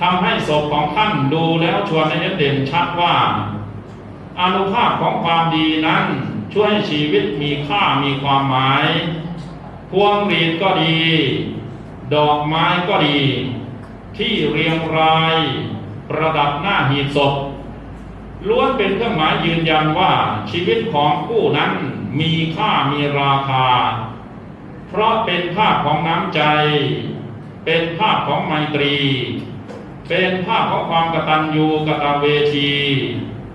ทำให้ศพของท่านดูแล้วชวนให้เห็นเด่นชัดว่าอนุภาพของความดีนั้นช่วยให้ชีวิตมีค่ามีความหมาย พวงหรีดก็ดี ดอกไม้ก็ดี ที่เรียงราย ประดับหน้าหีบศพล้วนเป็นเครื่องหมายยืนยันว่าชีวิตของผู้นั้นมีค่ามีราคา เพราะเป็นภาพของน้ำใจ เป็นภาพของไมตรี เป็นภาพของความกตัญญูกตเวที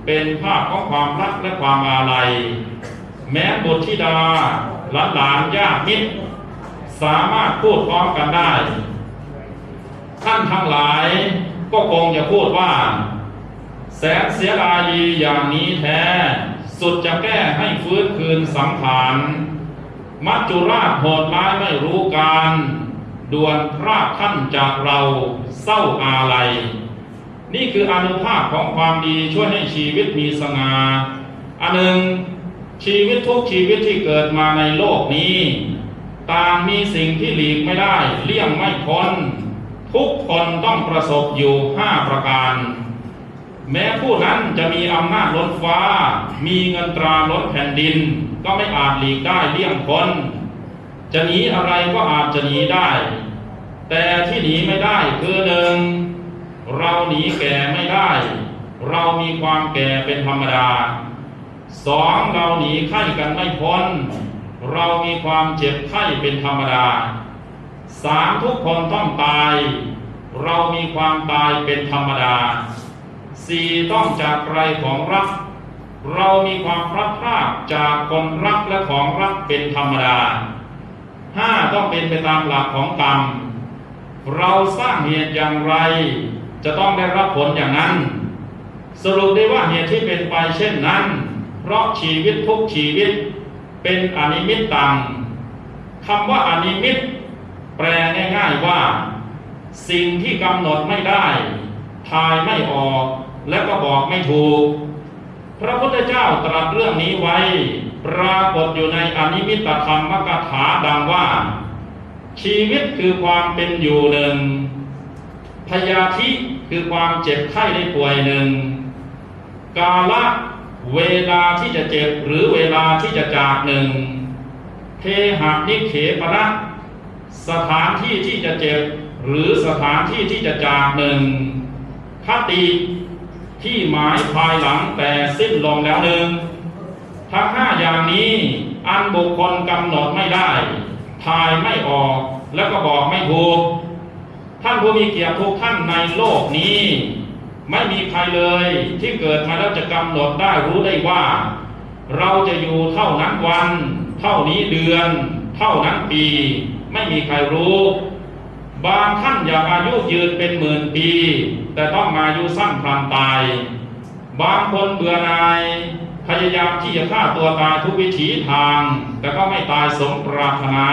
เป็นภาพของความรักและความอาลัย แม้บุตรธิดาหลานหลานญาติมิตร สามารถพูดพร้อมกันได้ ท่านทั้งหลายก็คงจะพูดว่า แสนเสียดายีอย่างนี้แท้ สุดจะแก้ให้ฟื้นคืนสังขารมัจจุราชโหดร้ายไม่รู้การ ด่วนพรากท่านจากเราเศร้าอาลัย นี่คืออนุภาพของความดีช่วยให้ชีวิตมีสง่าอันหนึ่งชีวิตทุกชีวิตที่เกิดมาในโลกนี้ ต่างมีสิ่งที่หลีกไม่ได้เลี่ยงไม่พ้น ทุกคนต้องประสบอยู่ห้าประการ แม้ผู้นั้นจะมีอำนาจล้นฟ้า มีเงินตราล้นแผ่นดิน ก็ไม่อาจหลีกได้เลี่ยงพ้น จะหนีอะไรก็อาจจะหนีได้ แต่ที่หนีไม่ได้คือหนึ่งเราหนีแก่ไม่ได้ เรามีความแก่เป็นธรรมดาสองเราหนีไข้กันไม่พ้น เรามีความเจ็บไข้เป็นธรรมดาสามทุกคนต้องตาย เรามีความตายเป็นธรรมดาสี่ต้องจากไกลของรัก เรามีความพลัดพรากจากคนรักและของรักเป็นธรรมดา ห้าต้องเป็นไปตามหลักของกรรม เราสร้างเหตุอย่างไร จะต้องได้รับผลอย่างนั้น สรุปได้ว่าเหตุที่เป็นไปเช่นนั้น เพราะชีวิตทุกชีวิต เป็นอนิมิตตังคำว่าอนิมิต แปลง่าย ๆว่า สิ่งที่กำหนดไม่ได้ ทายไม่ออก และก็บอกไม่ถูก พระพุทธเจ้าตรัสเรื่องนี้ไว้ ปรากฏอยู่ในอนิมิตธรรมกถาดังว่า ชีวิตคือความเป็นอยู่หนึ่งพยาธิคือความเจ็บไข้ได้ป่วยหนึ่งกาละเวลาที่จะเจ็บหรือเวลาที่จะจากหนึ่งเทหะนิเขปนะสถานที่ที่จะเจ็บหรือสถานที่ที่จะจากหนึ่งคติที่หมายภายหลังแต่สิ้นลงแล้วหนึ่ง ทั้งห้าอย่างนี้ อันบุคคลกำหนดไม่ได้ ทายไม่ออก แล้วก็บอกไม่ถูก ท่านผู้มีเกียรติทุกท่านในโลกนี้ ไม่มีใครเลยที่เกิดมาแล้วจะกำหนดได้รู้ได้ว่า เราจะอยู่เท่านั้นวัน เท่านี้เดือน เท่านั้นปี ไม่มีใครรู้ บางท่านอยากอายุยืนเป็นหมื่นปี แต่ต้องมาอายุสั้นพลันตาย บางคนเบื่อหน่าย พยายามที่จะฆ่าตัวตายทุกวิถีทาง แต่ก็ไม่ตายสมปรารถนา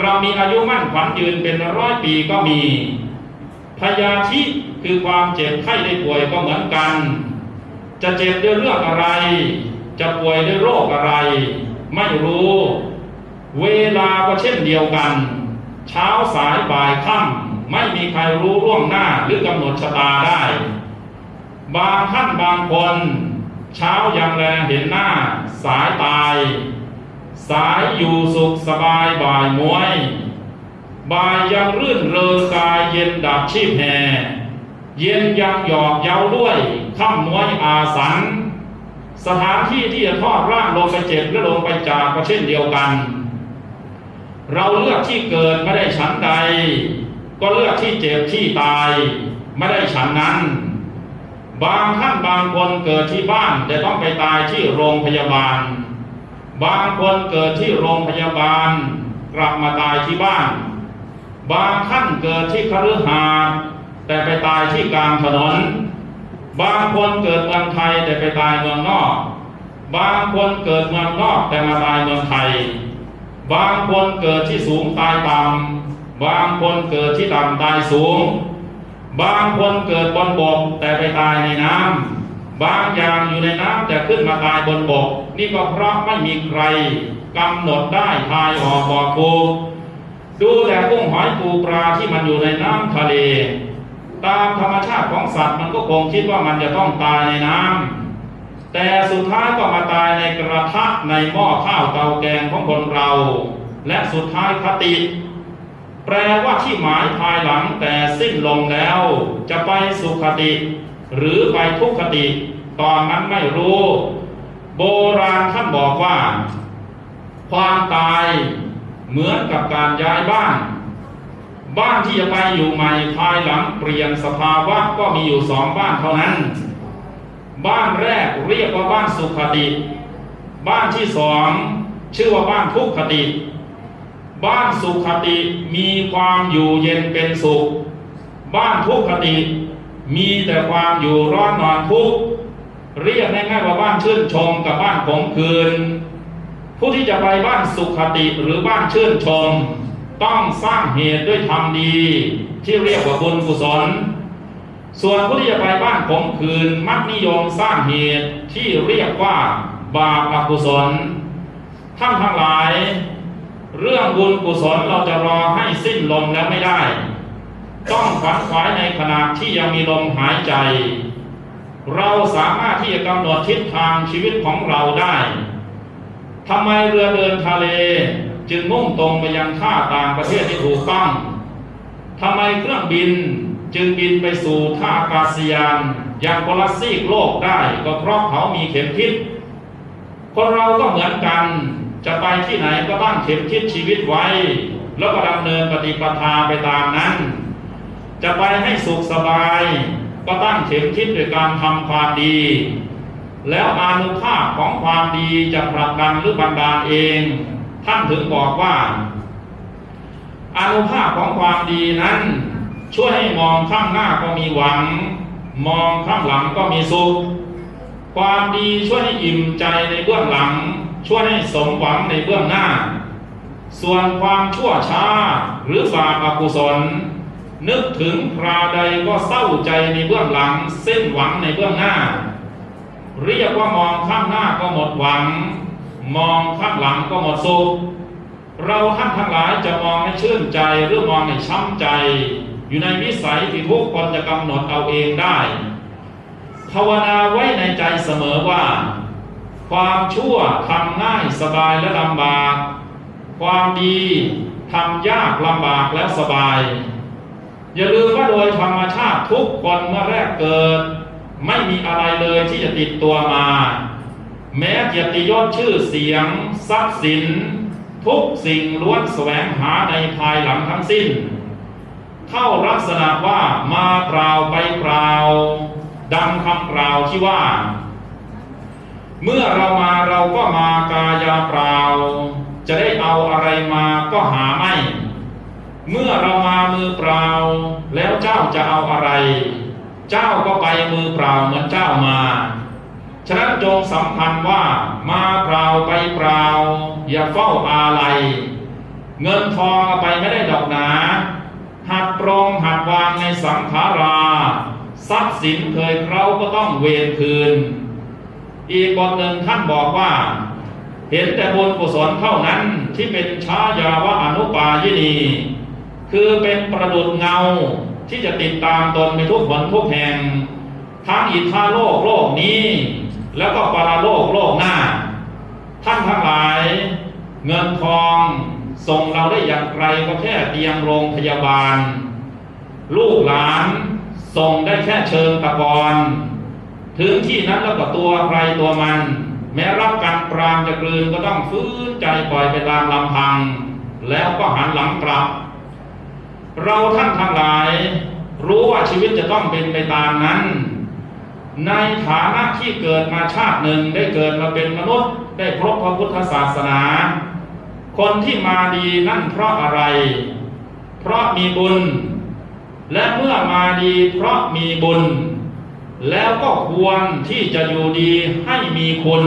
เรามีอายุมั่นขวัญยืนเป็นร้อยปีก็มี พยาธิคือความเจ็บไข้ได้ป่วยก็เหมือนกัน จะเจ็บด้วยเรื่องอะไร จะป่วยด้วยโรคอะไร ไม่รู้ เวลาก็เช่นเดียวกัน เช้าสายบ่ายค่ำไม่มีใครรู้ล่วงหน้าหรือกำหนดชะตาได้ บางท่านบางคน เช้ายังแลเห็นหน้า สายตาย สายอยู่สุขสบายบ่ายมวย บ่ายยังรื่นเริงกายเย็นดับชีพแห่เย็นยังหยอกเย้าด้วยข้ามมวยอาสัน สถานที่ที่จะทอดร่างลงไปเจ็บและลงไปจากก็เช่นเดียวกัน เราเลือกที่เกิดไม่ได้ฉันใด ก็เลือกที่เจ็บที่ตาย ไม่ได้ฉันนั้น บางท่านบางคนเกิดที่บ้านแต่ต้องไปตายที่โรงพยาบาล บางคนเกิดที่โรงพยาบาล กลับมาตายที่บ้าน บางท่านเกิดที่คฤหาสน์แต่ไปตายที่กลางถนน บางคนเกิดเมืองไทยแต่ไปตายเมืองนอก บางคนเกิดเมืองนอกแต่มาตายเมืองไทย บางคนเกิดที่สูงตายต่ำบางคนเกิดที่ต่ำตายสูง บางคนเกิดบนบกแต่ไปตายในน้ำบางอย่างอยู่ในน้ำแต่ขึ้นมาตายบนบก นี่ก็เพราะไม่มีใครกำหนดได้ทายออกบอกถูกดูแต่กุ้งหอยปูปลาที่มันอยู่ในน้ำทะเล ตามธรรมชาติของสัตว์มันก็คงคิดว่ามันจะต้องตายในน้ำแต่สุดท้ายก็มาตายในกระทะในหม้อข้าวเตาแกงของคนเรา และสุดท้ายคติ แปลว่าที่หมายภายหลังแต่สิ้นลงแล้ว จะไปสุขติ หรือไปทุกขติ ตอนนั้นไม่รู้ โบราณท่านบอกว่า ความตายเหมือนกับการย้ายบ้าน บ้านที่จะไปอยู่ใหม่ภายหลังเปลี่ยนสภาวะก็มีอยู่สองบ้านเท่านั้น บ้านแรกเรียกว่าบ้านสุขติ บ้านที่สองชื่อว่าบ้านทุกขติ บ้านสุขติมีความอยู่เย็นเป็นสุข บ้านทุกขติมีแต่ความอยู่ร้อนนอนทุกข์เรียกง่ายๆว่าบ้านชื่นชมกับบ้านขมขืน ผู้ที่จะไปบ้านสุขติหรือบ้านชื่นชม ต้องสร้างเหตุด้วยธรรมดี ที่เรียกว่าบุญกุศล ส่วนผู้ที่จะไปบ้านขมขืนมักนิยมสร้างเหตุที่เรียกว่าบาปอกุศลท่านทั้งหลาย เรื่องบุญกุศลเราจะรอให้สิ้นลมแล้วไม่ได้ ต้องฝันขวายในขณะที่ยังมีลมหายใจ เราสามารถที่จะกำหนดทิศทางชีวิตของเราได้ทำไมเรือเดินทะเลจึงมุ่งตรงไปยังท่าต่างประเทศที่ถูกต้องทำไมเครื่องบินจึงบินไปสู่ท่าอากาศยานอย่างคนละซีกโลกได้ก็เพราะเขามีเข็มทิศคนเราก็เหมือนกัน จะไปที่ไหนก็ตั้งเข็มทิศชีวิตไว้ แล้วก็ดำเนินปฏิปทาไปตามนั้น จะไปให้สุขสบาย ก็ตั้งเข็มทิศด้วยการทำความดี แล้วอานุภาพของความดีจะผลักดันหรือบันดาลเอง ท่านถึงบอกว่าอานุภาพของความดีนั้น ช่วยให้มองข้างหน้าก็มีหวัง มองข้างหลังก็มีสุข ความดีช่วยให้อิ่มใจในเบื้องหลัง ช่วยให้สมหวังในเบื้องหน้า ส่วนความชั่วช้าหรือบาปอกุศล นึกถึงคราใดก็เศร้าใจในเบื้องหลังเส้นหวังในเบื้องหน้า เรียกว่ามองข้างหน้าก็หมดหวัง มองข้างหลังก็หมดสุขเราท่านทั้งหลายจะมองให้ชื่นใจหรือมองให้ช้ำใจ อยู่ในวิสัยที่ทุกคนจะกำหนดเอาเองได้ ภาวนาไว้ในใจเสมอว่า ความชั่วทำง่ายสบายและลำบาก ความดีทำยากลำบากและสบาย อย่าลืมว่าโดยธรรมชาติทุกคนเมื่อแรกเกิด ไม่มีอะไรเลยที่จะติดตัวมา แม้เกียรติยศชื่อเสียง ทรัพย์สิน ทุกสิ่งล้วนแสวงหาในภายหลังทั้งสิ้น เข้าลักษณะว่ามาเปล่าไปเปล่าดังคำกล่าวที่ว่า เมื่อเรามาเราก็มากายาเปล่า จะได้เอาอะไรมาก็หาไม่ เมื่อเรามามือเปล่า แล้วเจ้าจะเอาอะไร เจ้าก็ไปมือเปล่าเหมือนเจ้ามาฉะนั้นจงสำคัญว่ามาเปล่าไปเปล่า อย่าเฝ้าอาลัย เงินทองเอาไปไม่ได้ดอกหนา หัดปรงหัดวางในสังขารา ทรัพย์สินเคยเคราก็ต้องเวรคืน อีกบทหนึ่งท่านบอกว่า เห็นแต่บุญกุศลเท่านั้นที่เป็นชายาวะอนุปายินี คือเป็นประดุจเงาที่จะติดตามตนไปทุกหนทุกแห่ง ทั้งอิทธาโลกโลกนี้ แล้วก็ปราโลกโลกหน้า ท่านทั้งหลาย เงินทองส่งเราได้อย่างไรก็แค่เตียงโรงพยาบาล ลูกหลานส่งได้แค่เชิงตะกอน ถึงที่นั้นแล้วก็ตัวใครตัวมัน แม้รับการปรามจะกลืนก็ต้องฟื้นใจปล่อยไปตามลำพัง แล้วก็หันหลังกลับ เราท่านทั้งหลาย รู้ว่าชีวิตจะต้องเป็นไปตามนั้น ในฐานะที่เกิดมาชาติหนึ่งได้เกิดมาเป็นมนุษย์ ได้พบพระพุทธศาสนา คนที่มาดีนั่นเพราะอะไร เพราะมีบุญ และเมื่อมาดีเพราะมีบุญ แล้วก็ควรที่จะอยู่ดีให้มีคุณ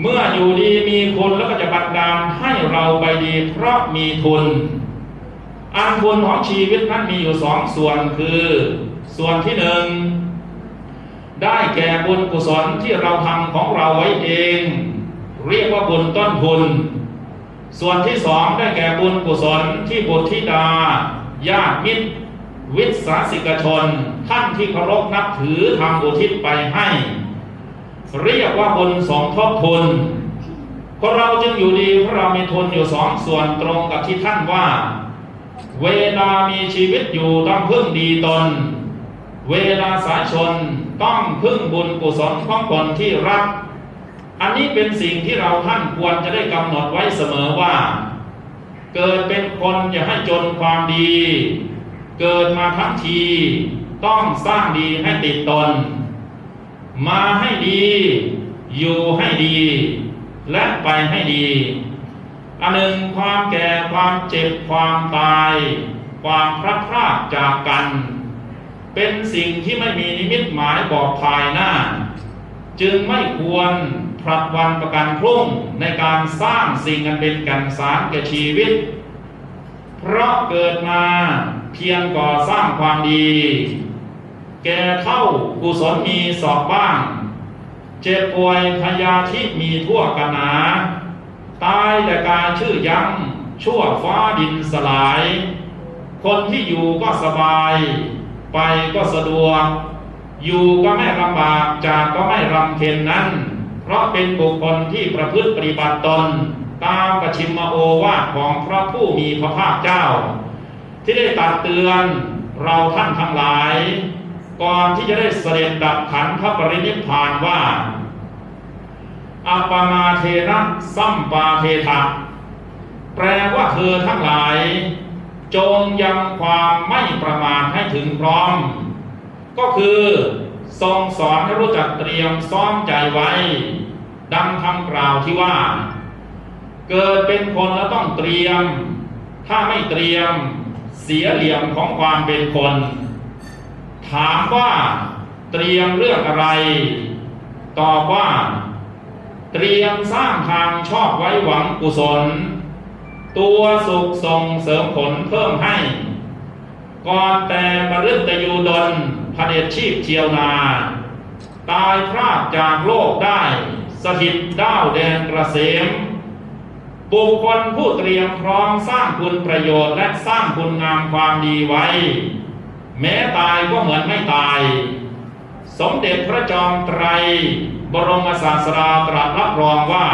เมื่ออยู่ดีมีคุณแล้วก็จะบันดาลให้เราไปดี เพราะมีทุน อันบุญของชีวิตนั้นมีอยู่สองส่วนคือ ส่วนที่หนึ่งได้แก่บุญกุศลที่เราทำของเราไว้เอง เรียกว่าบุญต้นทุน ส่วนที่สองได้แก่บุญกุศลที่บุตรธิดาญาติมิตร วิสาสิกชน ท่านที่เคารพนับถือทำอุทิศไปให้ เรียกว่าบุญสมทบทุนคนเราจึงอยู่ดีเพราะเรามีทุนอยู่สองส่วนตรงกับที่ท่านว่า เวลามีชีวิตอยู่ต้องพึ่งดีตน เวลาสายชนต้องพึ่งบุญกุศลของคนที่รัก อันนี้เป็นสิ่งที่เราท่านควรจะได้กำหนดไว้เสมอว่า เกิดเป็นคนอย่าให้จนความดี เกิดมาทั้งที ต้องสร้างดีให้ติดตน มาให้ดี อยู่ให้ดี และไปให้ดีอันหนึ่งความแก่ความเจ็บความตาย ความพลัดพรากจากกัน เป็นสิ่งที่ไม่มีนิมิตหมายบอกภายหน้า จึงไม่ควรผลัดวันประกันพรุ่งในการสร้างสิ่งอันเป็นกันสารแก่ชีวิต เพราะเกิดมา เพียงก่อสร้างความดี แก่เท่ากุศลมีสอบบ้าง เจ็บป่วยพยาธิมีทั่วกันหนา ตายแต่กายชื่อยั้งชั่วฟ้าดินสลาย คนที่อยู่ก็สบาย ไปก็สะดวก อยู่ก็ไม่ลำบากจากก็ไม่รำเค็ญนั้น เพราะเป็นบุคคลที่ประพฤติปฏิบัติตน ตามประชิมโอวาทของพระผู้มีพระภาคเจ้า ที่ได้ตักเตือนเราท่านทั้งหลาย ก่อนที่จะได้เสด็จดับขันธปรินิพพานว่าอัปปมาเทนะสัมปาเทถะแปลว่าเธอทั้งหลาย จงยังความไม่ประมาทให้ถึงพร้อม ก็คือทรงสอนให้รู้จักเตรียมซ้อมใจไว้ ดังคำกล่าวที่ว่า เกิดเป็นคนแล้วต้องเตรียม ถ้าไม่เตรียม เสียเหลี่ยมของความเป็นคน ถามว่าเตรียมเรื่องอะไร ตอบว่า เตรียมสร้างทางชอบไว้หวังกุศล ตัวสุขส่งเสริมผลเพิ่มให้ ก่อนแต่มฤตยูดนพระเดชชีพเชียวนา ตายพรากจากโลกได้ สถิตด้าวแดนกระเสม บุคคลผู้เตรียมพร้อมสร้างคุณประโยชน์และสร้างคุณงามความดีไว้ แม้ตายก็เหมือนไม่ตาย สมเด็จพระจอมไตร บรมศาสดาตรัสรับรองว่า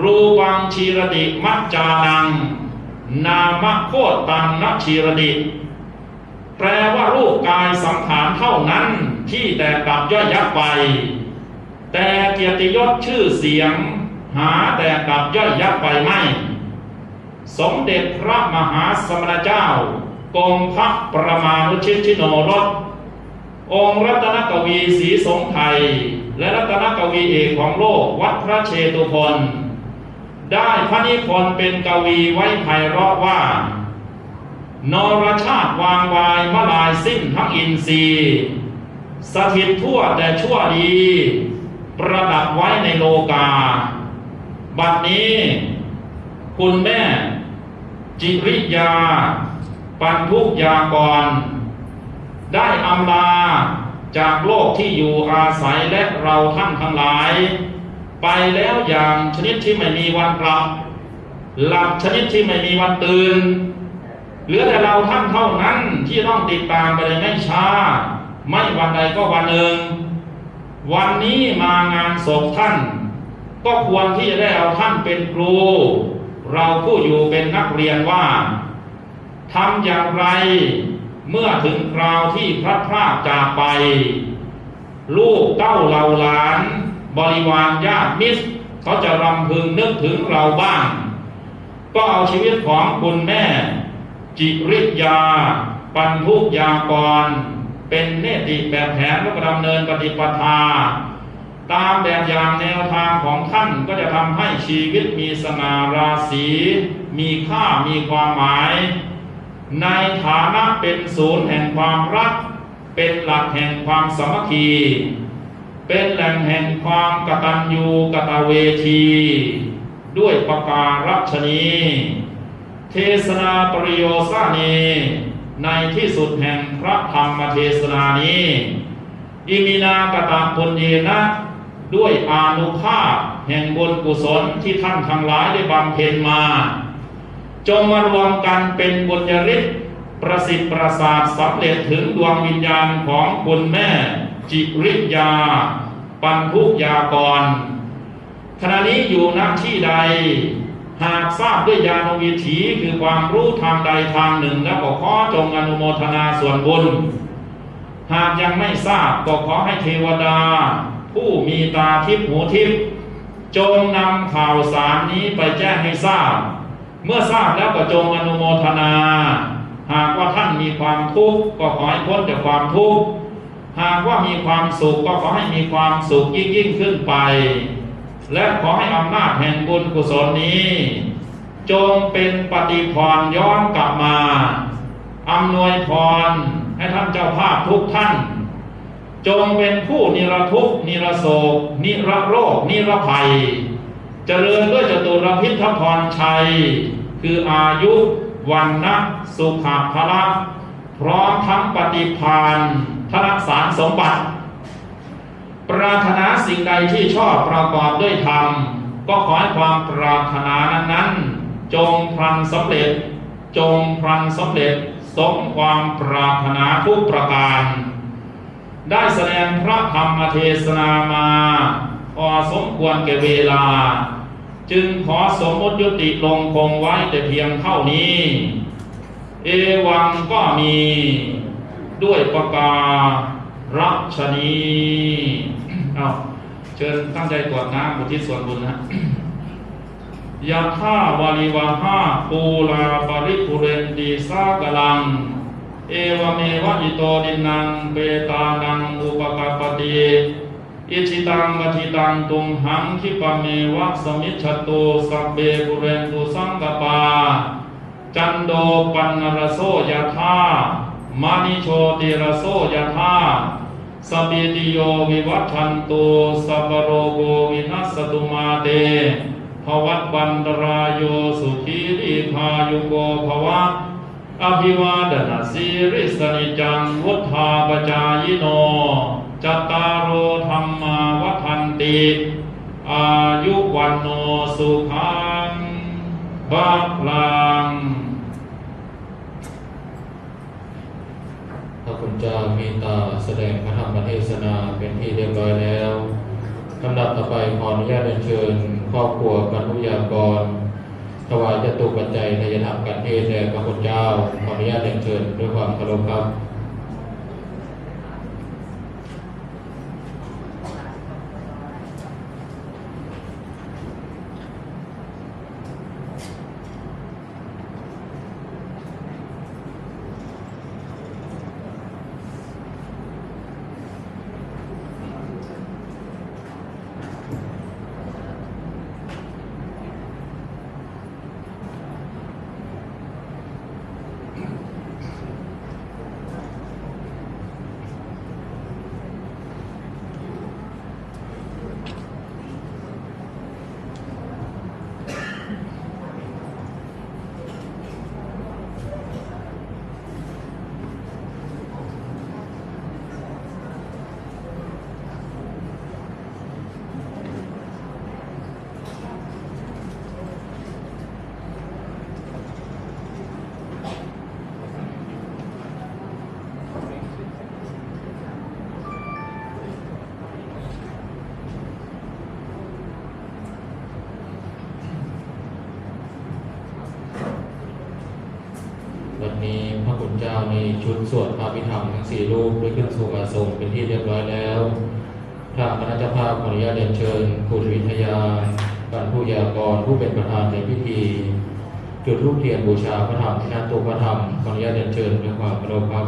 รูปังชีรติมัจจานัง นามโคตตังนัชีรติ แปลว่ารูปกายสังขารเท่านั้นที่แต่กลับย่อยยับไป แต่เกียรติยศชื่อเสียง หาแต่กับย่อยยับไปไม่ สมเด็จพระมหาสมณเจ้ากรมพระประมาณุชิตชิโนรสองค์รัตนกวีศรีสงไทย และรัตนกวีเอกของโลกวัดพระเชตุพนได้พระนิพนธ์เป็นกวีไว้ไพเราะว่า นรชาติวางวายมลายสิ้นทั้งอินทรีย์ สถิตทั่วแต่ชั่วดี ประดับไว้ในโลกา บัดนี้ คุณแม่ จิริยา ปันทุกยากร ได้อำลาจากโลกที่อยู่อาศัยและเราท่านทั้งหลาย ไปแล้วอย่างชนิดที่ไม่มีวันกลับ หลับชนิดที่ไม่มีวันตื่นเหลือแต่เราท่านเท่านั้นที่ต้องติดตามไปเลยไม่ช้า ไม่วันใดก็วันหนึ่ง วันนี้มางานศพท่าน ก็ควรที่จะได้เอาท่านเป็นครู เราผู้อยู่เป็นนักเรียนว่าทำอย่างไรเมื่อถึงคราวที่พระพรากจากไป ลูกเต้าเหล่าหลาน บริวารญาติมิตรเขาจะรำพึงนึกถึงเราบ้าง ก็เอาชีวิตของคุณแม่ จิริยา ปันทุกยากร เป็นเนติแบบแผนและดำเนินปฏิปทา ตามแบบอย่างแนวทางของท่านก็จะทำให้ชีวิตมีสง่าราศี มีค่ามีความหมาย ในฐานะเป็นศูนย์แห่งความรัก เป็นหลักแห่งความสามัคคี เป็นแหล่งแห่งความกตัญญูกตเวที ด้วยประการัชนีเทศนาปริโยสานีในที่สุดแห่งพระธรรมเทศนานี้อิมินากตาปุญเยนะ ด้วยอานุภาพ แห่งบุญกุศลที่ท่านทั้งหลายได้บำเพ็ญมา จงมารวมกันเป็นบุญญาฤทธิ์ประสิทธิ์ประสาทสำเร็จถึงดวงวิญญาณของคุณแม่ จิริยา ปันทุยากร ขณะนี้อยู่ณที่ใด หากทราบด้วยญาณวิถีคือความรู้ทางใดทางหนึ่งแล้วก็ขอจงอนุโมทนาส่วนบุญ หากยังไม่ทราบก็ขอให้เทวดา ผู้มีตาทิพหูทิพจงนำข่าวสารนี้ไปแจ้งให้ทราบ เมื่อทราบแล้วก็จงอนุโมทนา หากว่าท่านมีความทุกข์ก็ขอให้พ้นจากความทุกข์หากว่ามีความสุขก็ขอให้มีความสุขยิ่งยิ่งขึ้นไป และขอให้อำนาจแห่งบุญกุศลนี้ จงเป็นปฏิพรย้อนกลับมาอำนวยพรให้ท่านเจ้าภาพทุกท่าน จงเป็นผู้นิรทุกข์นิรโศกนิรโรค นิรภัย เจริญด้วยจตุรพิทพรชัย คืออายุวันนะสุขภละพร้อมทั้งปฏิพานธนสารสมบัติ ปรารถนาสิ่งใดที่ชอบประกอบด้วยธรรม ก็ขอให้ความปรารถนานั้นๆ จงพลันสำเร็จ จงพลันสำเร็จ สมความปรารถนาทุกประการ ได้แสดงพระธรรมเทศนามาพอสมควรแก่เวลา จึงขอสมมติยุติลงคงไว้แต่เพียงเท่านี้ เอวังก็มี ด้วยประการัชนีเอาเชิญตั้งใจกวดน้ำบุทิศส่วนบุญนะยะท่าวาริวาห้าปูลาปริปุเรนดีสากลัง เอวเมวะอิโตดินังเปตานังอุปกปปติอิชิตังวัชิตังตุมหังคิปเมวะสมิจฉตุสัพเบปุเรนตุสังกปา จันโดปันนรโสยธามานิโชติรโสยธาสปิติโยวิวัฏันตุสัพโรโกวินัสสตุมาเตภวัตวันตรายโยสุขีริพายุโกภวะ อภิวาดนาสีริสนิจังวุธาปจายโนจตารโอธรรมาวัฒนติ อายุวันโนสุขังบาลังพระคุณเจ้ามีตาแสดงพระธรรมเทศนาเป็นที่เรียบร้อยแล้วลำดับต่อไปขออนุญาตเรียนเชิญครอบครัวบรรพุยากร ถวายจตุปัจจัยทายธรรมการเทศแด่พระคุณเจ้าขออนุญาตเรียนเชิญด้วยความเคารพครับามีชุดสวดพระพิธรรมทั้งสี่รูปได้ขึ้นสู่อาสมเป็นที่เรียบร้อยแล้วทางคณะเจ้าภาพขออนุญาตเรียนเชิญ คุณวิทยาบรรผู้ยากรผู้เป็นประธานในพิธี จุดรูปเทียนบูชาพระธรรมที่หน้าตู้พระธรรมขออนุญาตเรียนเชิญด้วยความเคารพครับ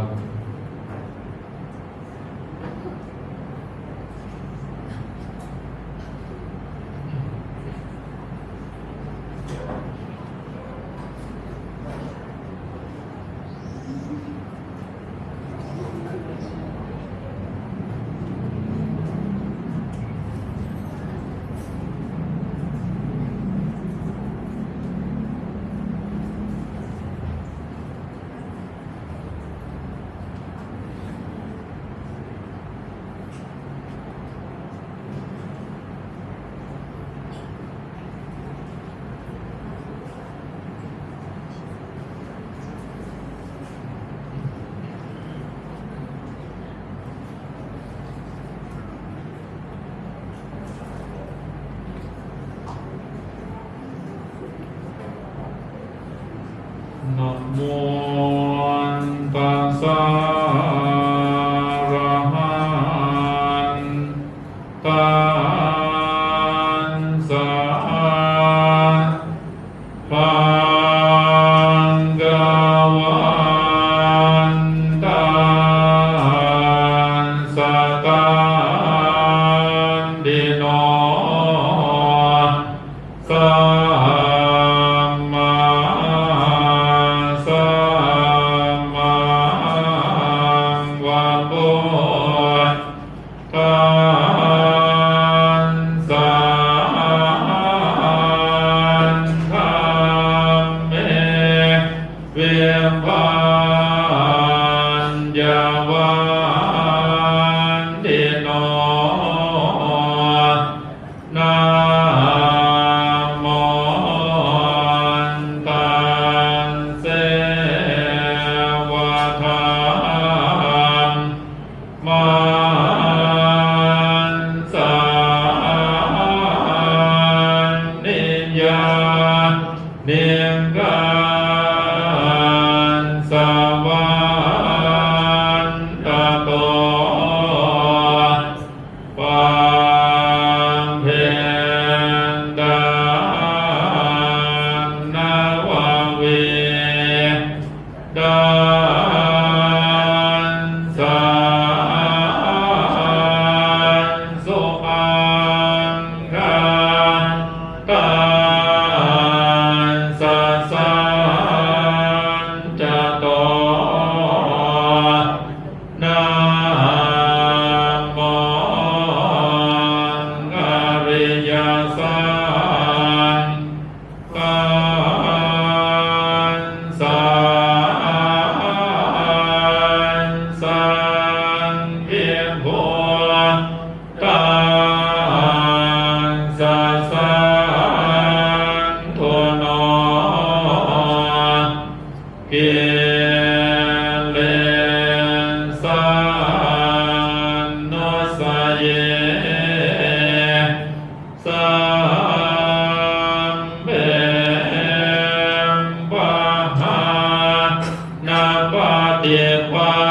ปะ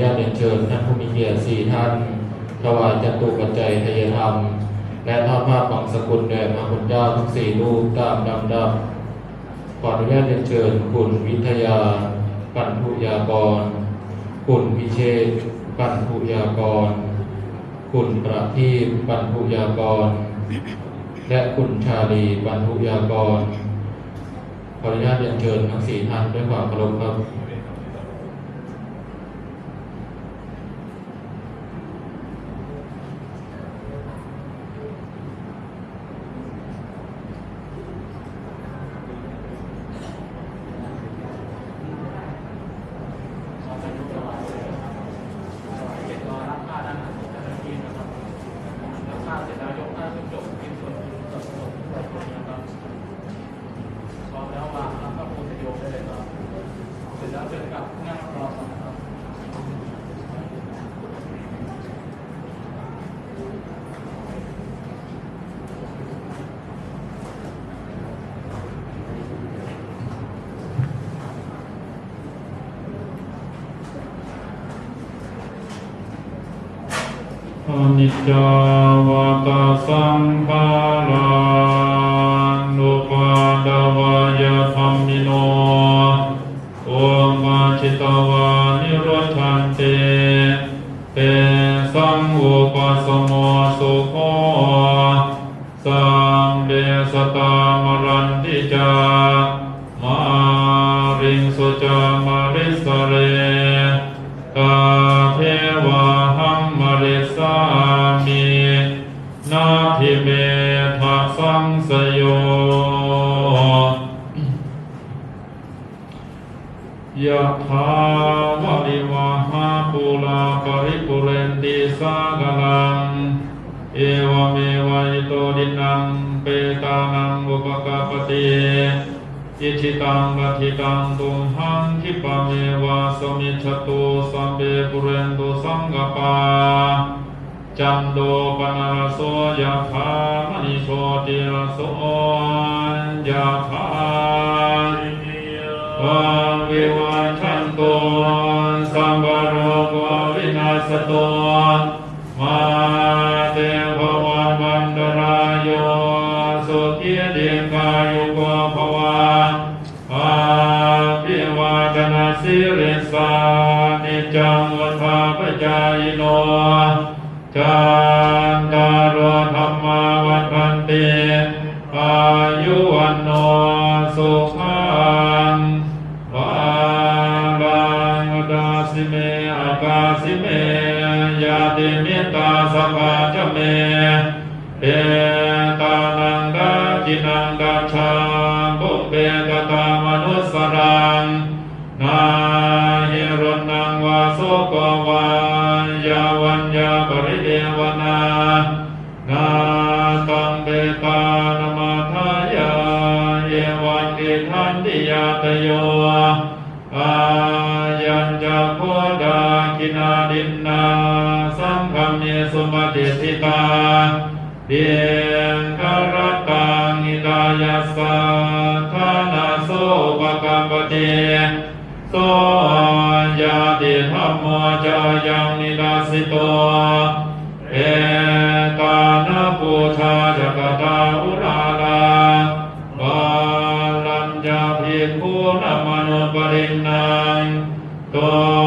ญาตเรียนเชิญท่านผู้มีเกียรติสี่ท่านถวายจตุปัจจัยทายธรรม และทอดผ้าฝังสกุลแด่พระคุณเจ้าทั้งสี่รูปตามลำดับขออนุญาตเรียนเชิญคุณวิทยา ปันทุยากร คุณพิเชษปันทุยากร คุณประทีปปันทุยากร และคุณชาลีปันทุยากรขออนุญาตเรียนเชิญทั้งสี่ท่านด้วยความเคารพครับ อ นิจจาวตาสังขารานุปาดาวายธรรมิโนโอมาชิตวานิรธันเตเตสังอุปสมโมสุโคสัมเบสตามรันติจามาริงสุจามา สากลัง เอวเมวะอิโตดินัง เปตานังอุปกาปติอิชิตังกัทิตังตุมหังคิปะเมวะสมิจฉตุสัมเปปุเรนตุสังกปาจันโดปนารโสยะถามณิโชติรโสยะถาวันวิวันชันโตสัมบโรโกวินาสโต จันตารธรรมาวันพันติอายุวันโนสุขังวาลังดาสิเมอากาสิเมยาติเมตตาสัพพะจเมเตตานังดาจินังดาชาบุเบกตามนุสสรังนาหิรนังวาโสกวา มาเดติตาเดียงคารตังอิดายาสาธานาโสปะกปปเตโสยาติธรรมจายังนิดาสิโตเอตานาปูชาจักตาอุราลาบาลัญญาภิกขุนมโนปริณนังต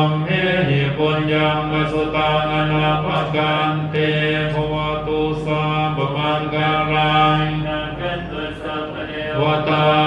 มเมหิปุญญังสุตังอนาภกัน ว